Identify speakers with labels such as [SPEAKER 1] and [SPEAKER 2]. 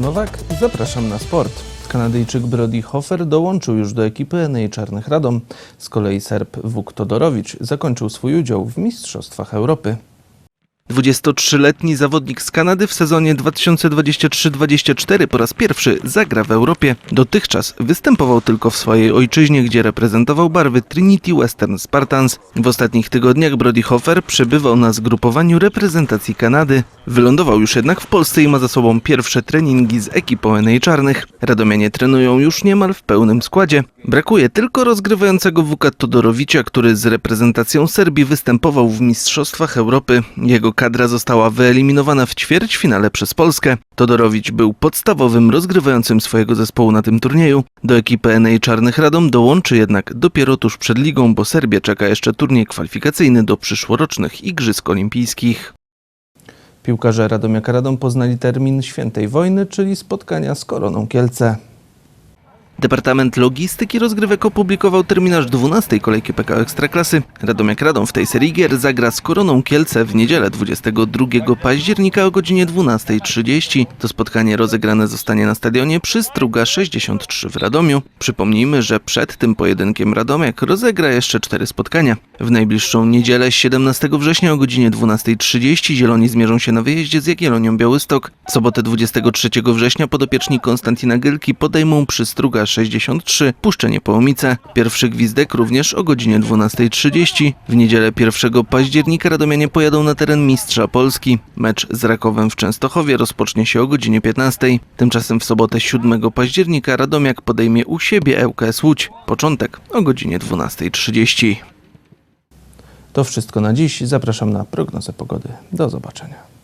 [SPEAKER 1] Nowak, zapraszam na sport. Kanadyjczyk Brody Hofer dołączył już do ekipy Enei Czarnych Radom. Z kolei Serb Wuk Todorowicz zakończył swój udział w Mistrzostwach Europy. 23-letni zawodnik z Kanady w sezonie 2023-2024 po raz pierwszy zagra w Europie. Dotychczas występował tylko w swojej ojczyźnie, gdzie reprezentował barwy Trinity Western Spartans. W ostatnich tygodniach Brody Hofer przebywał na zgrupowaniu reprezentacji Kanady. Wylądował już jednak w Polsce i ma za sobą pierwsze treningi z ekipą NA Czarnych. Radomianie trenują już niemal w pełnym składzie. Brakuje tylko rozgrywającego Wuka Todorowicza, który z reprezentacją Serbii występował w Mistrzostwach Europy. Jego kadra została wyeliminowana w ćwierćfinale przez Polskę. Todorowicz był podstawowym rozgrywającym swojego zespołu na tym turnieju. Do ekipy NA Czarnych Radom dołączy jednak dopiero tuż przed ligą, bo Serbia czeka jeszcze turniej kwalifikacyjny do przyszłorocznych Igrzysk Olimpijskich. Piłkarze Radomiaka Radom poznali termin świętej wojny, czyli spotkania z Koroną Kielce. Departament Logistyki Rozgrywek opublikował terminarz 12 kolejki PK Ekstraklasy. Radomiak Radom w tej serii gier zagra z Koroną Kielce w niedzielę 22 października o godzinie 12.30. To spotkanie rozegrane zostanie na stadionie przy Struga 63 w Radomiu. Przypomnijmy, że przed tym pojedynkiem Radomiak rozegra jeszcze cztery spotkania. W najbliższą niedzielę 17 września o godzinie 12.30 Zieloni zmierzą się na wyjeździe z Jagiellonią Białystok. W sobotę 23 września podopieczni Konstantina Gylki podejmą przy Struga 63 Puszczenie Połomice. Pierwszy gwizdek również o godzinie 12.30. W niedzielę 1 października Radomianie pojadą na teren Mistrza Polski. Mecz z Rakowem w Częstochowie rozpocznie się o godzinie 15. Tymczasem w sobotę 7 października Radomiak podejmie u siebie ŁKS Łódź. Początek o godzinie 12.30. To wszystko na dziś. Zapraszam na prognozę pogody. Do zobaczenia.